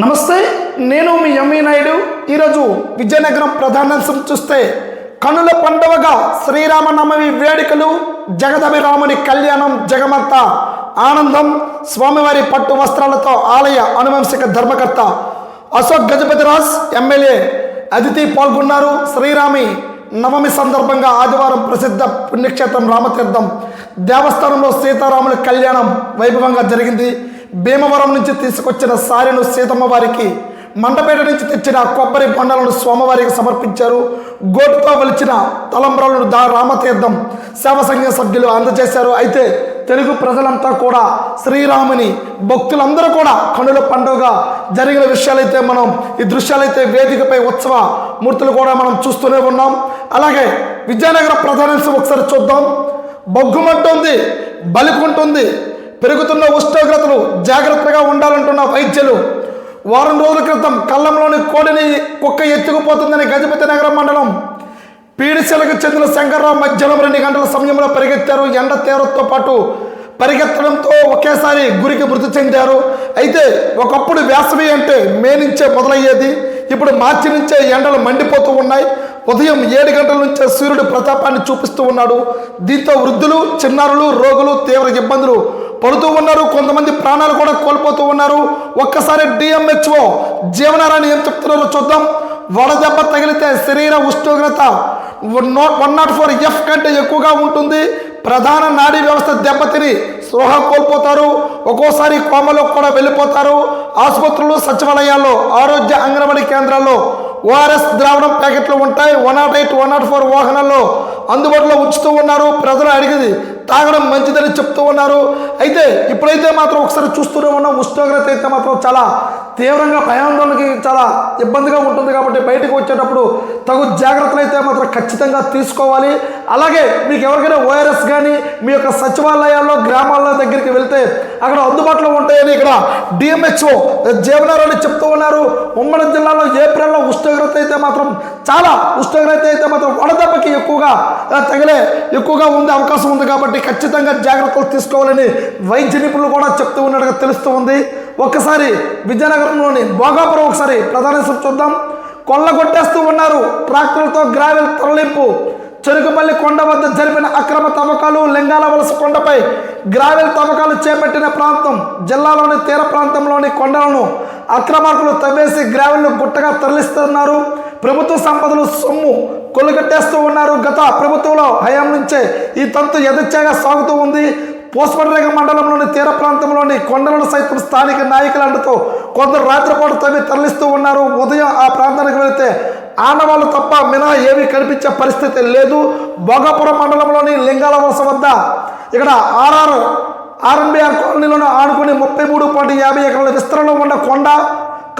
నమస్తే నేను మీ ఎంవి నాయుడు. ఈరోజు విజయనగరం ప్రధానాంశం చూస్తే కనుల పండవగా శ్రీరామనవమి వేడుకలు జగదభిరాముని కళ్యాణం జగమంత ఆనందం స్వామివారి పట్టు వస్త్రాలతో ఆలయ అనువంశిక ధర్మకర్త అశోక్ గజపతిరాజ్ ఎమ్మెల్యే అతిథి పాల్గొన్నారు. శ్రీరామి నవమి సందర్భంగా ఆదివారం ప్రసిద్ధ పుణ్యక్షేత్రం రామతీర్థం దేవస్థానంలో సీతారాముల కళ్యాణం వైభవంగా జరిగింది. భీమవరం నుంచి తీసుకొచ్చిన సారెను సీతమ్మ వారికి మండపేట నుంచి తెచ్చిన కొబ్బరి బొండాలను స్వామివారికి సమర్పించారు. గోటుతో వలిచిన తలంబ్రాలను దా రామతీర్థం సేవ సంఘ సభ్యులు అందజేశారు. అయితే తెలుగు ప్రజలంతా కూడా శ్రీరాముని భక్తులందరూ కూడా కనుల పండుగ జరిగిన విషయాలైతే మనం ఈ దృశ్యాలైతే వేదికపై ఉత్సవ మూర్తులు కూడా మనం చూస్తూనే ఉన్నాం. అలాగే విజయనగర ప్రధానాంశం ఒకసారి చూద్దాం. బొగ్గుమంటుంది బలికుంటుంది పెరుగుతున్న ఉష్ణోగ్రతలు జాగ్రత్తగా ఉండాలంటున్న వైద్యులు. వారం రోజుల క్రితం కళ్ళంలోని కోడిని కుక్క ఎత్తుకుపోతుందని గజపతి నగరం మండలం పీడిశలకు చెందిన శంకర్రావు మధ్యాహ్నం రెండు గంటల సమయంలో పరిగెత్తారు. ఎండ తీవ్రతతో పాటు పరిగెత్తడంతో ఒకేసారి గురికి మృతి చెందారు. అయితే ఒకప్పుడు వేసవి అంటే మే నుంచే మొదలయ్యేది. ఇప్పుడు మార్చి నుంచే ఎండలు మండిపోతూ ఉన్నాయి. ఉదయం ఏడు గంటల నుంచే సూర్యుడు ప్రతాపాన్ని చూపిస్తూ ఉన్నాడు. దీంతో వృద్ధులు చిన్నారులు రోగులు తీవ్ర ఇబ్బందులు పడుతూ ఉన్నారు కొంతమంది ప్రాణాలు కూడా కోల్పోతూ ఉన్నారు. ఒక్కసారి డిఎంహెచ్ఓ జీవనారాయణ ఏం చెప్తున్నారో చూద్దాం. వడదెబ్బ తగిలితే శరీర ఉష్ణోగ్రత వన్ నాట్ ఫోర్ ఎఫ్ కంటే ఎక్కువగా ఉంటుంది. ప్రధాన నాడీ వ్యవస్థ దెబ్బతిని స్పృహ కోల్పోతారు ఒక్కోసారి కోమలో కూడా వెళ్ళిపోతారు. ఆసుపత్రులు సచివాలయాల్లో ఆరోగ్య అంగన్వాడీ కేంద్రాల్లో ఓఆర్ఎస్ ద్రావణం ప్యాకెట్లు ఉంటాయి. One nought eight one nought four వాహనాల్లో అందుబాటులో ఉంచుతూ ఉన్నారు. ప్రజలు అడిగింది తాగడం మంచిదని చెప్తూ ఉన్నారు. అయితే ఇప్పుడైతే మాత్రం ఒకసారి చూస్తూనే ఉన్నాం. ఉష్ణోగ్రత అయితే మాత్రం చాలా తీవ్రంగా ప్రయాణంలోకి చాలా ఇబ్బందిగా ఉంటుంది కాబట్టి బయటకు వచ్చేటప్పుడు తగు జాగ్రత్తలు అయితే మాత్రం ఖచ్చితంగా తీసుకోవాలి. అలాగే మీకు ఎవరికైనా ఓఆర్ఎస్ కానీ మీ యొక్క సచివాలయాల్లో గ్రామాల్లో మీరు వెళ్తే అక్కడ అందుబాటులో ఉంటాయని ఇక్కడ డిఎంహెచ్ఓ జీవనారాయణ చెప్తూ ఉన్నారు. ఉమ్మడి జిల్లాలో ఏప్రిల్లో ఉష్ణోగ్రత అయితే మాత్రం చాలా ఉష్ణోగ్రత అయితే మాత్రం వడదెబ్బకి ఎక్కువగా తగిలే ఎక్కువగా ఉంది అవకాశం ఉంది కాబట్టి ఖచ్చితంగా జాగ్రత్తలు తీసుకోవాలని వైద్య నిపుణులు కూడా చెప్తూ ఉన్నట్టుగా తెలుస్తూ ఉంది. ఒక్కసారి విజయనగరంలోని భోగాపురం ఒకసారి ప్రధాన చూద్దాం. కొల్ల కొట్టేస్తూ ఉన్నారు. ట్రాక్టర్లతో గ్రావెల్ తరలింపు. చెరుకుపల్లి కొండ వద్ద జరిపిన అక్రమ తవ్వకాలు లింగాల వలస కొండపై గ్రావెల్ తవ్వకాలు చేపట్టిన ప్రాంతం జిల్లాలోని తీర ప్రాంతంలోని కొండలను అక్రమార్కులు తవ్వేసి గ్రావెల్ను గుట్టగా తరలిస్తున్నారు. ప్రభుత్వ సంపదలు సొమ్ము కొలుగట్టేస్తూ ఉన్నారు. గత ప్రభుత్వంలో హయాం నుంచే ఈ తంతు యథేచ్ఛగా సాగుతూ ఉంది. పోస్పడరేగ మండలంలోని తీర ప్రాంతంలోని కొండలను సైతం స్థానిక నాయకులంటతో కొందరు రాత్రిపూట తవ్వి తరలిస్తూ ఉన్నారు. ఉదయం ఆ ప్రాంతానికి వెళితే ఆనవాళ్ళు తప్ప మినహా ఏమీ కనిపించే పరిస్థితి లేదు. భోగాపురం మండలంలోని లింగాల వలస వద్ద ఇక్కడ ఆర్ఆర్ ఆర్ఎన్బిఆర్ కాలనీలను ఆనుకుని ముప్పై మూడు పాయింట్ యాభై ఎకరాల విస్తరణలో ఉన్న కొండ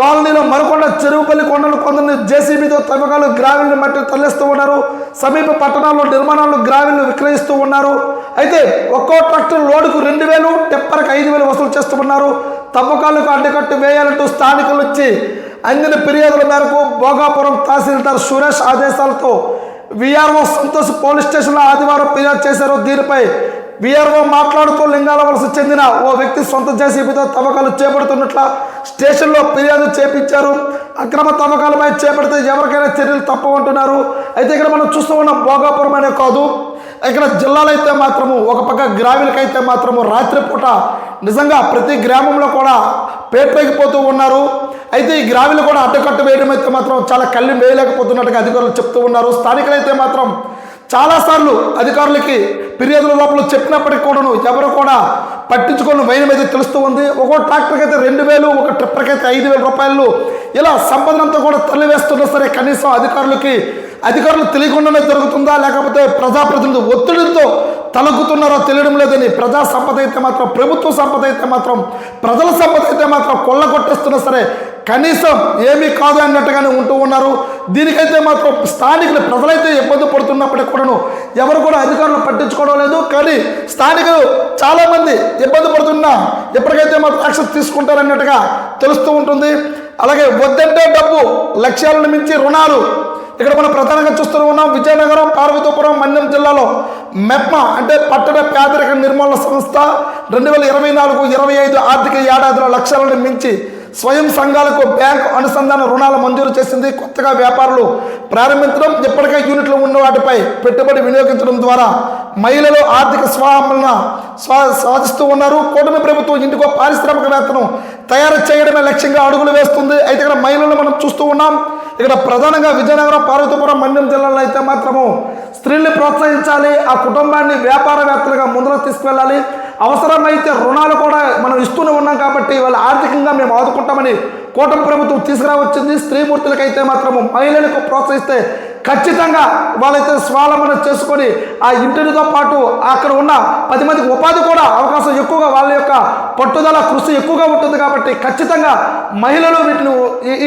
కాలనీలో మరికొండ చెరువుపల్లి కొండలు కొందరు జేసీబీతో తవ్వకాలు గ్రావెల్ని మట్టి తరలిస్తూ ఉన్నారు. సమీప పట్టణాల్లో నిర్మాణాలు గ్రావెల్ని విక్రయిస్తూ ఉన్నారు. అయితే ఒక్కో ట్రాక్టర్ లోడుకు రెండు వేలు టెప్పర్కి ఐదు వేలు వసూలు చేస్తూ ఉన్నారు. తవ్వకాలకు అడ్డుకట్టు వేయాలంటూ స్థానికులు వచ్చి అందిన ఫిర్యాదుల మేరకు భోగాపురం తహసీల్దార్ సురేష్ ఆదేశాలతో విఆర్ఓ సంతోష్ పోలీస్ స్టేషన్లో ఆదివారం ఫిర్యాదు చేశారు. దీనిపై విఆర్ఓ మాట్లాడుతూ లింగాల వలస చెందిన ఓ వ్యక్తి సొంత జేసీబీతో తవ్వకాలు చేపడుతున్నట్ల స్టేషన్లో ఫిర్యాదు చేపించారు. అక్రమ తవ్వకాలపై చేపడితే ఎవరికైనా చర్యలు తప్పవంటున్నారు. అయితే ఇక్కడ మనం చూస్తూ ఉన్న భోగాపురం అనే కాదు. ఇక్కడ జిల్లాలో అయితే మాత్రము ఒక పక్క గ్రామీణకైతే మాత్రము రాత్రిపూట నిజంగా ప్రతి గ్రామంలో కూడా పేటరేగిపోతూ ఉన్నారు. అయితే ఈ గ్రామీణులు కూడా అడ్డకట్టు వేయడం అయితే మాత్రం చాలా కళ్ళు వేయలేకపోతున్నట్టుగా అధికారులు చెప్తూ ఉన్నారు. స్థానికులైతే మాత్రం చాలాసార్లు అధికారులకి ఫిర్యాదుల లోపల చెప్పినప్పటికీ కూడాను ఎవరు కూడా పట్టించుకొని వైనం అయితే తెలుస్తూ ఉంది. ఒక్కో ట్రాక్టర్కి అయితే రెండు వేలు ఒక ట్రిప్పర్కి అయితే ఐదు వేల రూపాయలు. ఇలా సంపదనంతా కూడా తరలివేస్తున్నా సరే కనీసం అధికారులకి అధికారులు తెలియకుండానే జరుగుతుందా? లేకపోతే ప్రజాప్రతినిధి ఒత్తిడితో తలగుతున్నారో తెలియడం లేదని ప్రజా సంపద అయితే మాత్రం ప్రభుత్వ సంపద అయితే మాత్రం ప్రజల సంపద అయితే మాత్రం కొల్ల కొట్టేస్తున్నా సరే కనీసం ఏమీ కాదు అన్నట్టుగానే ఉంటూ ఉన్నారు. దీనికైతే మాత్రం స్థానికులు ప్రజలైతే ఇబ్బంది పడుతున్నప్పటికీ కూడాను ఎవరు కూడా అధికారులు పట్టించుకోవడం లేదు. కానీ స్థానికులు చాలామంది ఇబ్బంది పడుతున్నా ఎప్పటికైతే మాత్రం యాక్షన్ తీసుకుంటారన్నట్టుగా తెలుస్తూ ఉంటుంది. అలాగే వద్దంటే డబ్బు లక్ష్యాలను మించి రుణాలు ఇక్కడ మనం ప్రధానంగా చూస్తూ ఉన్నాం విజయనగరం పార్వతీపురం మన్యం జిల్లాలో మెప్మా అంటే పట్టణ పేదరిక నిర్మూలన సంస్థ రెండు వేల ఇరవై నాలుగు ఇరవై ఐదు ఆర్థిక ఏడాదిలో లక్ష్యాలను మించి స్వయం సంఘాలకు బ్యాంకు అనుసంధాన రుణాల మంజూరు చేసింది కొత్తగా వ్యాపారులు. ప్రారంభించడం ఇప్పటికే యూనిట్లు ఉన్న వాటిపై పెట్టుబడి వినియోగించడం ద్వారా మహిళలు ఆర్థిక స్వామలన స్వా సాధిస్తూ ఉన్నారు. కూటమి ప్రభుత్వం ఇంటికో పారిశ్రామికవేత్తను తయారు చేయడమే లక్ష్యంగా అడుగులు వేస్తుంది. అయితే ఇక్కడ మహిళలు మనం చూస్తూ ఉన్నాం. ఇక్కడ ప్రధానంగా విజయనగరం పార్వతీపురం మన్యం జిల్లాలో అయితే మాత్రము స్త్రీల్ని ప్రోత్సహించాలి. ఆ కుటుంబాన్ని వ్యాపారవేత్తలుగా ముందుకు తీసుకువెళ్ళాలి. అవసరమైతే రుణాలు కూడా మనం ఇస్తూనే ఉన్నాం కాబట్టి వాళ్ళ ఆర్థికంగా మేము ఆదుకుంటామని కూటమి ప్రభుత్వం తీసుకురావచ్చింది. స్త్రీమూర్తులకైతే మాత్రము మహిళలకు ప్రోత్సహిస్తే ఖచ్చితంగా వాళ్ళైతే స్వాలంబన చేసుకొని ఆ ఇంటితో పాటు అక్కడ ఉన్న పది మందికి ఉపాధి కూడా అవకాశం ఎక్కువగా వాళ్ళ యొక్క పట్టుదల కృషి ఎక్కువగా ఉంటుంది కాబట్టి ఖచ్చితంగా మహిళలు వీటిని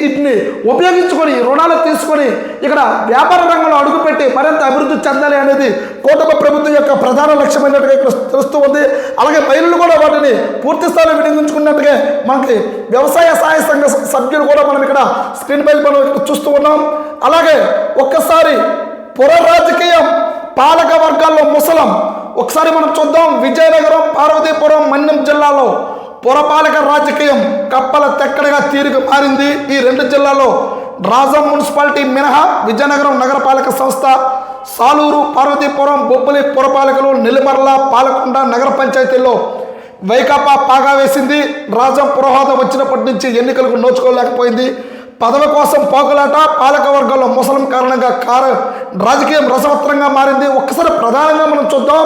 వీటిని ఉపయోగించుకొని రుణాలు తీసుకొని ఇక్కడ వ్యాపార రంగంలో అడుగుపెట్టి మరింత అభివృద్ధి చెందాలి అనేది కూటమి ప్రభుత్వం యొక్క ప్రధాన లక్ష్యమైనట్టుగా ఇక్కడ తెలుస్తూ ఉంది. అలాగే మహిళలు కూడా వాటిని పూర్తి స్థాయిలో వినియోగించుకున్నట్టుగా మనకి వ్యవసాయ సహాయ సంఘ సభ్యులు కూడా మనం ఇక్కడ స్క్రీన్ పై మనం ఇక్కడ చూస్తూ ఉన్నాం. అలాగే ఒక్కసారి పుర రాజకీయం పాలక వర్గాల్లో ముసలం. ఒకసారి మనం చూద్దాం. విజయనగరం పార్వతీపురం మన్యం జిల్లాలో పురపాలక రాజకీయం కప్పల తెక్కడగా తీరుకు మారింది. ఈ రెండు జిల్లాలో రాజం మున్సిపాలిటీ మినహా విజయనగరం నగరపాలక సంస్థ సాలూరు పార్వతీపురం బొబ్బలి పురపాలకలు నెల్లిమర్ల పాలకొండ నగర పంచాయతీల్లో వైకాపా పాగా వేసింది. రాజం పురోహోదం వచ్చినప్పటి నుంచి ఎన్నికలకు నోచుకోలేకపోయింది. పదవి కోసం పోకలాట పాలక వర్గంలో ముసలం కారణంగా కార రాజకీయం రసవత్రంగా మారింది. ఒక్కసారి ప్రధానంగా మనం చూద్దాం.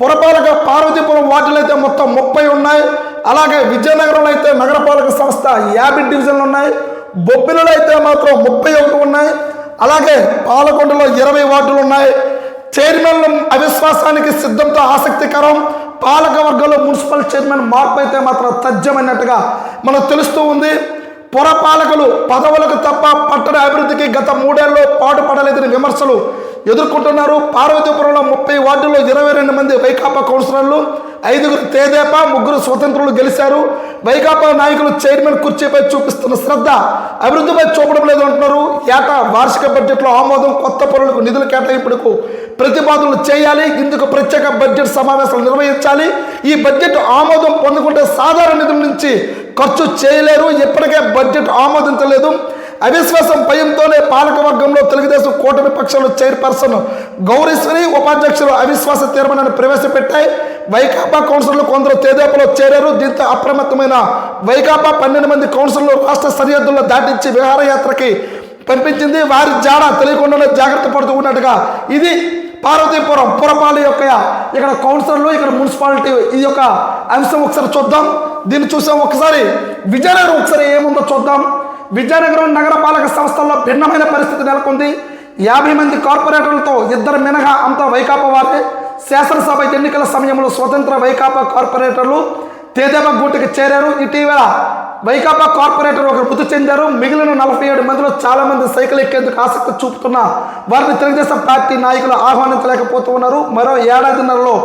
పురపాలక పార్వతీపురం వార్డులు అయితే మొత్తం ముప్పై ఉన్నాయి. అలాగే విజయనగరంలో అయితే నగరపాలక సంస్థ యాభై డివిజన్లు ఉన్నాయి. బొబ్బిలలో అయితే మాత్రం ముప్పై ఒకటి ఉన్నాయి. అలాగే పాలకొండలో ఇరవై వార్డులు ఉన్నాయి చైర్మన్ అవిశ్వాసానికి సిద్ధంతో ఆసక్తికరం. పాలక వర్గంలో మున్సిపల్ చైర్మన్ మార్పు అయితే మాత్రం తథ్యమైనట్టుగా మనకు తెలుస్తూ ఉంది. పురపాలకులు పదవులకు తప్ప పట్టణ అభివృద్ధికి గత మూడేళ్ళలో పాటుపడలేదని విమర్శలు ఎదుర్కొంటున్నారు. పార్వతీపురంలో ముప్పై వార్డుల్లో ఇరవై రెండు మంది వైకాపా కౌన్సిలర్లు ఐదుగురు తేదేపా ముగ్గురు స్వతంత్రులు గెలిచారు వైకాపా నాయకులు చైర్మన్ కుర్చీపై చూపిస్తున్న శ్రద్ధ అభివృద్ధిపై చూపడం లేదు అంటున్నారు. ఏటా వార్షిక బడ్జెట్లో ఆమోదం కొత్త పనులకు నిధుల కేటాయింపులకు ప్రతిపాదనలు చేయాలి ఇందుకు ప్రత్యేక బడ్జెట్ సమావేశాలు నిర్వహించాలి. ఈ బడ్జెట్ ఆమోదం పొందుకుంటే సాధారణ నిధుల నుంచి ఖర్చు చేయలేరు. ఇప్పటికే బడ్జెట్ ఆమోదించలేదు. అవిశ్వాసం భయంతోనే పాలక వర్గంలో తెలుగుదేశం కూటమి పక్షాలు చైర్పర్సన్ గౌరీశ్వరి ఉపాధ్యక్షులు అవిశ్వాస తీర్మానాన్ని ప్రవేశపెట్టాయి. వైకాపా కౌన్సిలర్లు కొందరు తేదేపలో చేరారు. దీంతో అప్రమత్తమైన వైకాపా పన్నెండు మంది కౌన్సిలర్లు రాష్ట్ర సరిహద్దుల్లో దాటించి విహారయాత్రకి పంపించింది. వారి జాడ తెలియకుండానే జాగ్రత్త పడుతూ ఉన్నట్టుగా ఇది పార్వతీపురం పురపాలి యొక్క ఇక్కడ కౌన్సిలర్లు ఇక్కడ మున్సిపాలిటీ ఈ యొక్క అంశం ఒకసారి చూద్దాం. దీన్ని చూసాం. ఒకసారి విజయనగరం ఒకసారి ఏముందో చూద్దాం. విజయనగరం నగరపాలక సంస్థల్లో భిన్నమైన పరిస్థితి నెలకొంది. యాభై మంది కార్పొరేటర్లతో ఇద్దరు మినహా అంతా వైకాపా వారే. శాసనసభ ఎన్నికల సమయంలో స్వతంత్ర వైకాపా కార్పొరేటర్లు తేదేపా గూటికి చేరారు. ఇటీవల వైకాపా కార్పొరేటర్ ఒకరు మృతి చెందారు. మిగిలిన నలభై ఏడు మందిలో చాలామంది సైకిల్ ఎక్కేందుకు ఆసక్తి చూపుతున్న వారిని తెలుగుదేశం పార్టీ నాయకులు ఆహ్వానించలేకపోతూ ఉన్నారు మరో ఏడాదిన్నరలో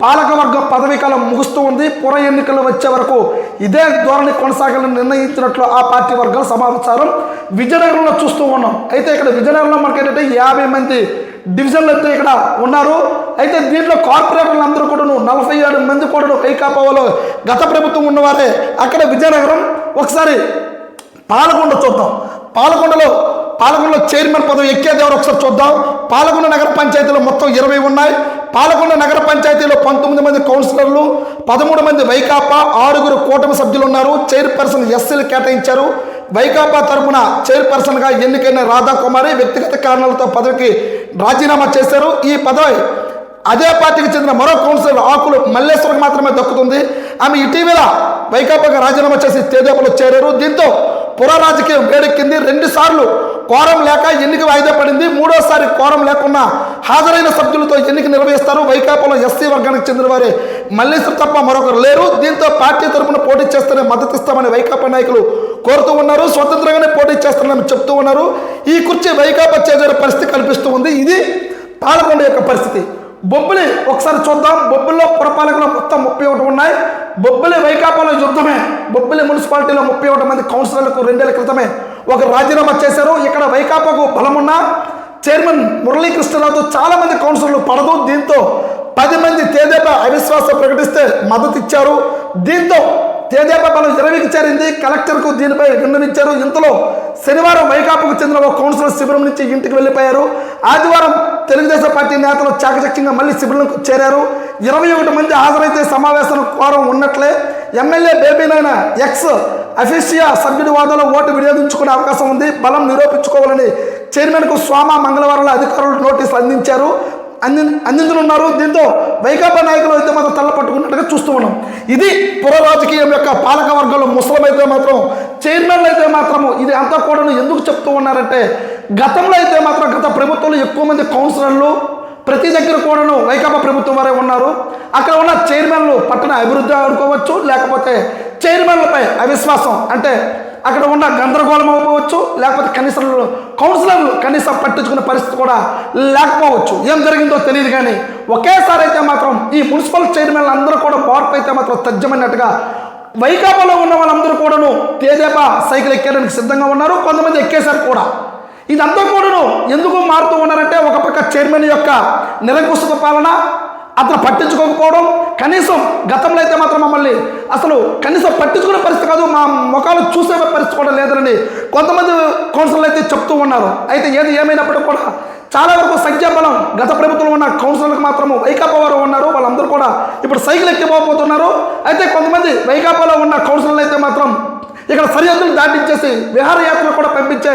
పాలకవర్గ పదవీ కాలం ముగుస్తూ ఉంది. పుర ఎన్నికలు వచ్చే వరకు ఇదే ధోరణి కొనసాగాలని నిర్ణయించినట్లు ఆ పార్టీ వర్గాల సమాచారం విజయనగరంలో చూస్తూ ఉన్నాం. అయితే ఇక్కడ విజయనగరంలో మనకి ఏంటంటే యాభై మంది డివిజన్లు అయితే ఇక్కడ ఉన్నారు. అయితే దీంట్లో కార్పొరేటర్లు అందరూ కూడా నలభై ఏడు మంది కూడాను కైకాపోవలో గత ప్రభుత్వం ఉన్నవారే. అక్కడ విజయనగరం ఒకసారి పాలకొండ చూద్దాం. పాలకొండలో పాలకొండలో చైర్మన్ పదవి ఎక్కేది ఎవరు ఒకసారి చూద్దాం. పాలకొండ నగర పంచాయతీలో మొత్తం ఇరవై ఉన్నాయి. పాలకొండ నగర పంచాయతీలో పంతొమ్మిది మంది కౌన్సిలర్లు పదమూడు మంది వైకాపా ఆరుగురు కూటమి సభ్యులు ఉన్నారు చైర్పర్సన్ ఎస్సీలు కేటాయించారు. వైకాపా తరపున చైర్పర్సన్గా ఎన్నికైన రాధాకుమారి వ్యక్తిగత కారణాలతో పదవికి రాజీనామా చేశారు. ఈ పదవి అదే పార్టీకి చెందిన మరో కౌన్సిలర్ ఆకులు మల్లేశ్వరికి మాత్రమే దక్కుతుంది. ఆమె ఇటీవల వైకాపాకి రాజీనామా చేసి తేదేపలో చేరారు. దీంతో పురరాజకీయం వేడెక్కింది. రెండుసార్లు కోరం లేక ఎన్నిక వాయిదా పడింది. మూడోసారి కోరం లేకుండా హాజరైన సభ్యులతో ఎన్నిక నిర్వహిస్తారు. వైకాపాలో ఎస్సీ వర్గానికి చెందిన వారే మల్లేశ్వర్ తప్ప మరొకరు లేరు. దీంతో పార్టీ తరపున పోటీ చేస్తేనే మద్దతు ఇస్తామని వైకాపా నాయకులు కోరుతూ ఉన్నారు. స్వతంత్రంగానే పోటీ చేస్తారని చెప్తూ ఉన్నారు. ఈ కుర్చీ వైకాపా చేజారే పరిస్థితి కల్పిస్తూ ఉంది. ఇది పాలకొండ యొక్క పరిస్థితి. బొబ్బిలి ఒకసారి చూద్దాం. బొబ్బిలిలో పురపాలకులు మొత్తం ముప్పై ఒకటి ఉన్నాయి. బొబ్బిలి వైకాపాలో యుద్ధమే. బొబ్బిలి మున్సిపాలిటీలో ముప్పై ఒకటి మంది కౌన్సిలర్లకు రెండేళ్ళ క్రితమే ఒక రాజీనామా చేశారు. ఇక్కడ వైకాపాకు బలమున్న. చైర్మన్ మురళీకృష్ణరావుతో చాలా మంది కౌన్సిలర్లు పడదు. దీంతో పది మంది తేదేపా అవిశ్వాసం ప్రకటిస్తే మద్దతు ఇచ్చారు. దీంతో తేదేపా బలం ఇరవైకి చేరింది. కలెక్టర్కు దీనిపై విన్నవించారు. ఇంతలో శనివారం వైకాపాకు చెందిన ఒక కౌన్సిలర్ శిబిరం నుంచి ఇంటికి వెళ్ళిపోయారు. ఆదివారం తెలుగుదేశం పార్టీ నేతలు చాకచక్యంగా మళ్ళీ శిబిరంకు చేరారు. ఇరవై ఒకటి మంది హాజరైతే సమావేశం కోరం ఉన్నట్లే ఎమ్మెల్యే బేబీనైన ఎక్స్ అఫీషియా సభ్యుడి వాదనలో ఓటు వినియోగించుకునే అవకాశం ఉంది. బలం నిరూపించుకోవాలని చైర్మన్కు స్వామ మంగళవారంలో అధికారులు నోటీసులు అందించారు. అంది అందించనున్నారు దీంతో వైకాపా నాయకులు అయితే మాత్రం తల్ల పట్టుకున్నట్టుగా చూస్తూ ఉన్నాం. ఇది పుర రాజకీయం యొక్క పాలక వర్గంలో ముస్లిం అయితే మాత్రం చైర్మన్లు అయితే మాత్రము ఇది అంతా కూడా ఎందుకు చెప్తూ ఉన్నారంటే గతంలో అయితే మాత్రం గత ప్రభుత్వంలో ఎక్కువ మంది కౌన్సిలర్లు ప్రతి దగ్గర కూడాను వైకాపా ప్రభుత్వం వారే ఉన్నారు. అక్కడ ఉన్న చైర్మన్లు పట్టణ అభివృద్ధి అనుకోవచ్చు లేకపోతే చైర్మన్లపై అవిశ్వాసం అంటే అక్కడ ఉన్న గందరగోళం అవ్వచ్చు లేకపోతే కనీసం కౌన్సిలర్లు కనీసం పట్టించుకునే పరిస్థితి కూడా లేకపోవచ్చు. ఏం జరిగిందో తెలియదు కానీ ఒకేసారి అయితే మాత్రం ఈ మున్సిపల్ చైర్మన్లు అందరూ కూడా మార్పు అయితే మాత్రం తజ్జమైనట్టుగా వైకాపాలో ఉన్న వాళ్ళందరూ కూడాను తేదేపా సైకిల్ ఎక్కేయడానికి సిద్ధంగా ఉన్నారు కొంతమంది ఎక్కేశారు కూడా. ఇదంతా కూడాను ఎందుకు మారుతూ ఉన్నారంటే ఒక పక్క చైర్మన్ యొక్క నిరంకుశత పాలన అతను పట్టించుకోకపోవడం కనీసం గతంలో అయితే మాత్రం మమ్మల్ని అసలు కనీసం పట్టించుకునే పరిస్థితి కాదు మా ముఖాలు చూసే పరిస్థితి కూడా లేదని కొంతమంది కౌన్సిలర్లు అయితే చెప్తూ ఉన్నారు. అయితే ఏది ఏమైనప్పటికీ కూడా చాలా వరకు సంఖ్యాబలం గత ప్రభుత్వంలో ఉన్న కౌన్సిలర్లకు మాత్రము వైకాపా వారు ఉన్నారు. వాళ్ళందరూ కూడా ఇప్పుడు సైకిల్ ఎక్కిపోతున్నారు అయితే కొంతమంది వైకాపాలో ఉన్న కౌన్సిలర్లు అయితే మాత్రం ఇక్కడ సరిహద్దులు దాటించేసి విహారయాత్రలు కూడా పంపించే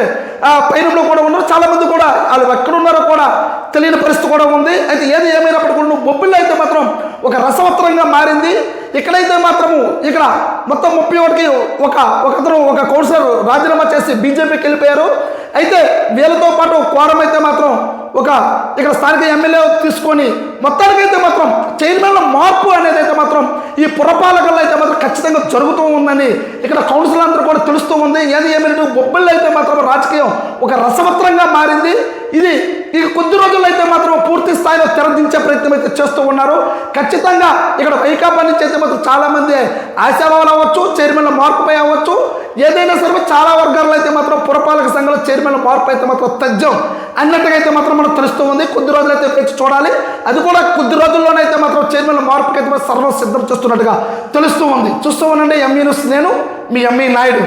ఆ పైనంలో కూడా ఉన్నారు. చాలామంది కూడా వాళ్ళు ఎక్కడ ఉన్నారో కూడా తెలియని పరిస్థితి కూడా ఉంది. అయితే ఏది ఏమైనప్పటికీ కూడా బొబ్బిల్లో అయితే మాత్రం ఒక రసవత్రంగా మారింది. ఇక్కడైతే మాత్రము ఇక్కడ మొత్తం ముప్పై ఒకటికి ఒక ఒకతను ఒక కౌన్సిలర్ రాజీనామా చేసి బీజేపీకి వెళ్ళిపోయారు. అయితే వీళ్ళతో పాటు కోరం అయితే మాత్రం ఒక ఇక్కడ స్థానిక ఎమ్మెల్యే తీసుకొని మొత్తానికైతే మాత్రం చైర్మన్ల మార్పు అనేది అయితే మాత్రం ఈ పురపాలకల్లో అయితే మాత్రం ఖచ్చితంగా జరుగుతూ ఉందని ఇక్కడ కౌన్సిల్ అందరూ కూడా తెలుస్తూ ఉంది. ఏది ఏమైనా బొబ్బళ్ళు అయితే మాత్రం రాజకీయం ఒక రసవత్రంగా మారింది. ఇది ఇక కొద్ది రోజుల్లో అయితే మాత్రం పూర్తి స్థాయిలో తెరదించే ప్రయత్నం అయితే చేస్తూ ఉన్నారు. ఖచ్చితంగా ఇక్కడ వైకాపా నుంచి అయితే మాత్రం చాలామంది ఆశాభావాలు అవ్వచ్చు చైర్మన్ల మార్పుపై అవ్వచ్చు. ఏదైనా సరే చాలా వర్గాల్లో అయితే మాత్రం పురపాలక సంఘంలో చైర్మన్ మార్పు అయితే మాత్రం తజ్జం అన్నట్టుగా అయితే మాత్రం మనకు తెలుస్తూ ఉంది. కొద్ది రోజులు అయితే చూడాలి. అది కూడా కొద్ది రోజుల్లోనైతే మాత్రం చైర్మన్ మార్పుకి అయితే మాత్రం సర్వం సిద్ధం చేస్తున్నట్టుగా తెలుస్తూ ఉంది. చూస్తూ ఉండండి ఎంఈ నేను మీ ఎంఈ నాయుడు.